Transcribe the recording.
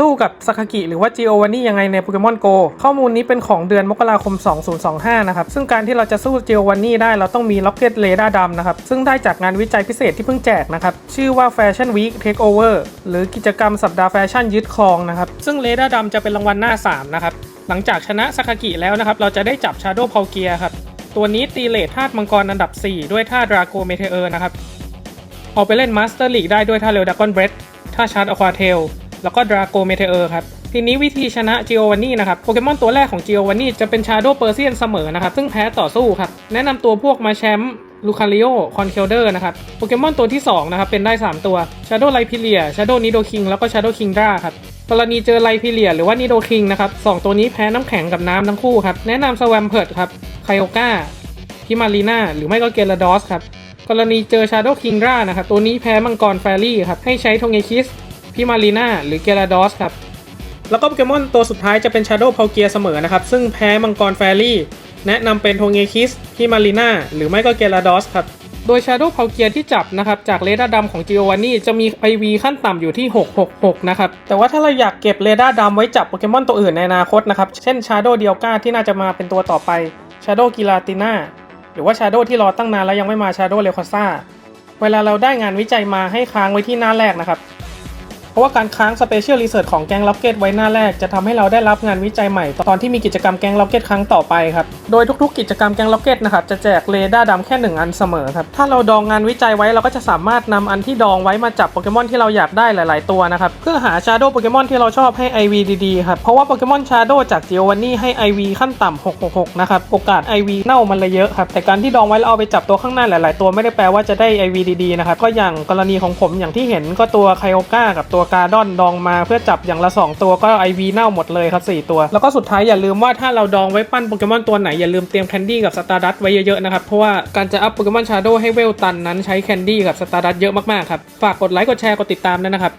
สู้กับซาคากิหรือว่าจิโอวานี่ยังไงในโปเกมอนโกข้อมูลนี้เป็นของเดือนมกราคม 2025 นะครับ ซึ่งการที่เราจะสู้จิโอวานี่ได้เราต้องมีล็อกเก็ตเรดาร์ดำนะครับ ซึ่งได้จากงานวิจัยพิเศษที่เพิ่งแจกนะครับ ชื่อว่า Fashion Week Takeover หรือกิจกรรมสัปดาห์แฟชั่นยึดครองนะครับ ซึ่งเรดาร์ดำจะเป็นรางวัลหน้า 3 นะครับ หลังจากชนะซาคากิแล้วนะครับ เราจะได้จับชาโด w พาวเกียครับ ตัวนี้ตีเลทธาตุมังกรอันดับ 4 ด้วยธาตุดราโกเมเทเออร์นะครับออกไปเล่นมาสเตอร์ลีกได้ด้วยท่าเร็วดักกอนเบรดท่าชาร์จอควาเทล แล้วก็ดราโกเมเทเออร์ครับทีนี้วิธีชนะจิโอวานี่นะครับโปเกมอนตัวแรกของจิโอวานี่จะเป็นชาโดเปอร์เซียนเสมอนะครับซึ่งแพ้ต่อสู้ครับแนะนำตัวพวกมาแชมป์ลูคาริโอคอนเคลเดอร์นะครับโปเกมอนตัวที่2นะครับเป็นได้ 3 ตัวชาโดไลพิเลียชาโดนิโดคิงแล้วก็ชาโดคิงดราครับกรณีเจอไลพิเลียหรือว่านิโดคิงนะครับสองตัวนี้แพ้น้ำแข็งกับน้ำทั้งคู่ครับแนะนำสแวมเพิร์ดครับไคโอกาพิมารีนาหรือไม่ก็เกลาดอสครับกรณีเจอ Shadow King รานะครับตัวนี้แพ้มังกรแฟรี่ครับให้ใช้โทเงคิส พิมารีนาหรือเกลาดอสครับ แล้วก็โปเกมอนตัวสุดท้ายจะเป็น Shadow พาเกียเสมอนะครับ ซึ่งแพ้มังกรแฟรี่ แนะนำเป็นโทเงคิสพิมารีนาหรือไม่ก็เกลาดอสครับ โดย Shadow พาเกียที่จับนะครับ จากเรดาร์ดำของ g ิโอวานี่จะมี IV ขั้นต่ำอยู่ที่ 666 นะครับ แต่ว่าถ้าเราอยากเก็บเรดาร์ดำไว้จับโปเกมอนตัวอื่นในอนาคตนะครับ เช่น Shadow เดียวกาที่น่าจะมาเป็นตัวต่อไป Shadow กิลาติน่าหรือว่า Shadow ที่รอตั้งนานแล้วยังไม่มา Shadow เลคอซ่าเวลาเราได้งานวิจัยมาให้ค้างไว้ที่หน้าแรกนะครับเพ ราะว่าการค้าง Special Research ของแกงล็อกเก็ตไว้หน้าแรก จะทำให้เราได้รับงานวิจัยใหม่ ตอนที่มีกิจกรรมแกงล็อกเก็ตครั้งต่อไปครับ โดยทุกๆ กิจกรรมแกงล็อกเก็ตนะครับจะแจกเรดาร์ดำแค่ 1 อันเสมอครับ ถ้าเราดองงานวิจัยไว้เราก็จะสามารถนำอันที่ดองไว้มาจับโปเกมอนที่เราอยากได้หลาย ๆ ตัวนะครับเพื่อหา Shadow โปเกมอนที่เราชอบให้ IV ดีๆครับเพราะว่าโปเกมอน Shadow จากจิโอวานนี่ให้ IV ขั้นต่ำ666 นะครับโอกาส IV เน่ามันเลยเยอะครับแต่การที่ดองไว้แล้วเอาไปจับตัวข้างหน้าหลาย ๆ ตัวไม่ได้แปลว่าจะได้ IV ดีๆนะครับก็อย่างกรณีของผมอย่างที่เห็นก็ตัวไคโอกากับตัวการดอนดองมาเพื่อจับอย่างละ 2 ตัวก็ IV เน่าหมดเลยครับ 4 ตัว แล้วก็สุดท้ายอย่าลืมว่าถ้าเราดองไว้ปั้นโปเกมอนตัวไหน อย่าลืมเตรียมแคนดี้กับสตาร์ดัตไว้เยอะๆนะครับ เพราะว่าการจะอัพโปเกมอนชาโดให้เวลตันนั้นใช้แคนดี้กับสตาร์ดัตเยอะมากๆครับฝากกดไลค์กดแชร์กดติดตามด้วยนะครับ